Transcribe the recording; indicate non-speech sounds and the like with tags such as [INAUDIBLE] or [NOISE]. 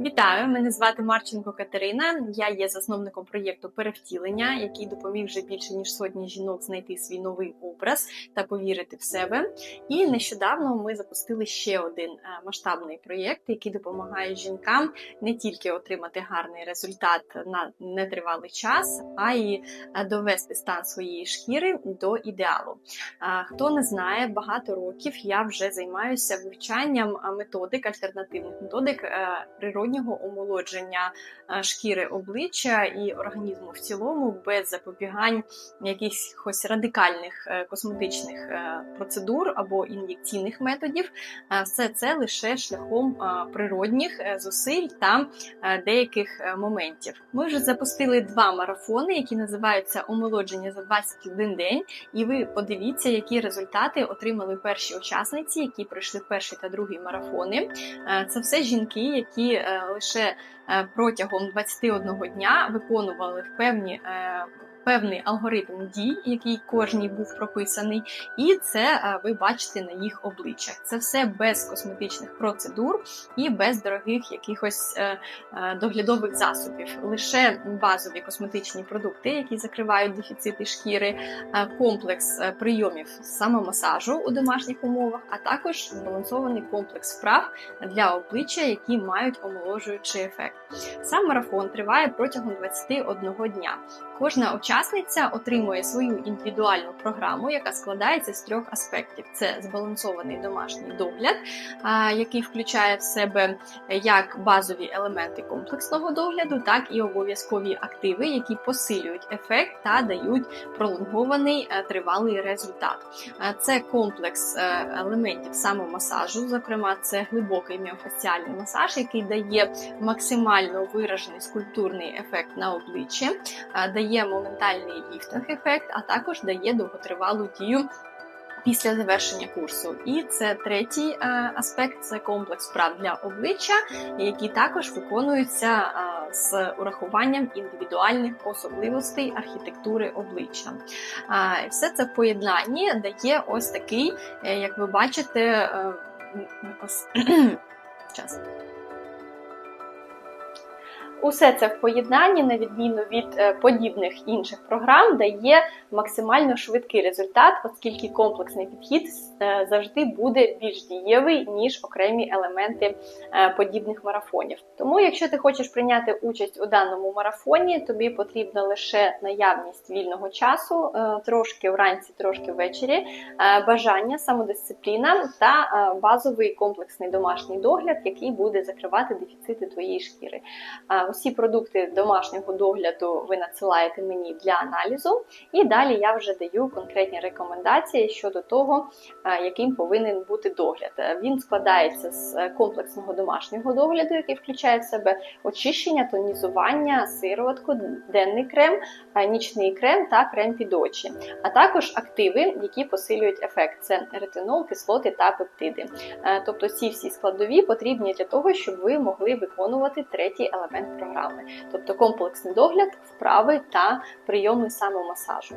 Вітаю! Мене звати Марченко Катерина. Я є засновником проєкту перевтілення, який допоміг вже більше ніж сотні жінок знайти свій новий образ та повірити в себе. І нещодавно ми запустили ще один е, масштабний проєкт, який допомагає жінкам не тільки отримати гарний результат на нетривалий час, а й е, довести стан своєї шкіри до ідеалу. Хто не знає, багато років я вже займаюся вивчанням методик, альтернативних методик е, природнього омолодження е, шкіри обличчя і організму в цілому без запобігань якихось радикальних е, косметичних е, процедур або ін'єкційних методів. Все це лише шляхом природних зусиль та деяких моментів. Ми вже запустили два марафони, які називаються Омолодження за 21 день. І ви подивіться, які результати отримали перші учасниці, які пройшли перший та другий марафони. Це все жінки, які лише е, протягом 21 дня виконували певні. Певний алгоритм дій, який кожній був прописаний, і це е, ви бачите на їх обличчях. Це все без косметичних процедур і без дорогих якихось е, е, доглядових засобів. Лише базові косметичні продукти, які закривають дефіцити шкіри, комплекс прийомів самомасажу у домашніх умовах, а також збалансований комплекс вправ для обличчя, які мають омоложуючий ефект. Сам марафон триває протягом 21 дня. Кожна учасниця отримує свою індивідуальну програму, яка складається з трьох аспектів: це збалансований домашній догляд, який включає в себе як базові елементи комплексного догляду, так і обов'язкові активи, які посилюють ефект та дають пролонгований е, тривалий результат. Е, Це комплекс е, елементів самомасажу, зокрема, це глибокий міофасціальний масаж, який дає максимально виражений скульптурний ефект на обличчі, дає моментальний ліфтинг ефект, а також дає довготривалу дію. Після завершення курсу, і це третій е, аспект це комплекс вправ для обличчя, які також виконуються е, з урахуванням індивідуальних особливостей архітектури обличчя. Е, все це в поєднанні дає ось такий, е, як ви бачите, е, [CLEARS THROAT] час. Усе це в поєднанні, на відміну від е, подібних інших програм, дає максимально швидкий результат, оскільки комплексний підхід е, завжди буде більш дієвий, ніж окремі елементи е, подібних марафонів. Тому, якщо ти хочеш прийняти участь у даному марафоні, тобі потрібна лише наявність вільного часу, трошки вранці, трошки ввечері, бажання, самодисципліна та базовий комплексний домашній догляд, який буде закривати дефіцити твоєї шкіри. Усі продукти домашнього догляду ви надсилаєте мені для аналізу, і далі я вже даю конкретні рекомендації щодо того, е, яким повинен бути догляд. Е, Він складається з е, комплексного домашнього догляду, який включає в себе очищення, тонізування, сироватку, денний крем, нічний крем та крем під очі, а також активи, які посилюють ефект. Це ретинол, кислоти та пептиди. Тобто ці всі складові потрібні для того, щоб ви могли виконувати третій елемент програми, тобто комплексний догляд, вправи та прийоми самомасажу.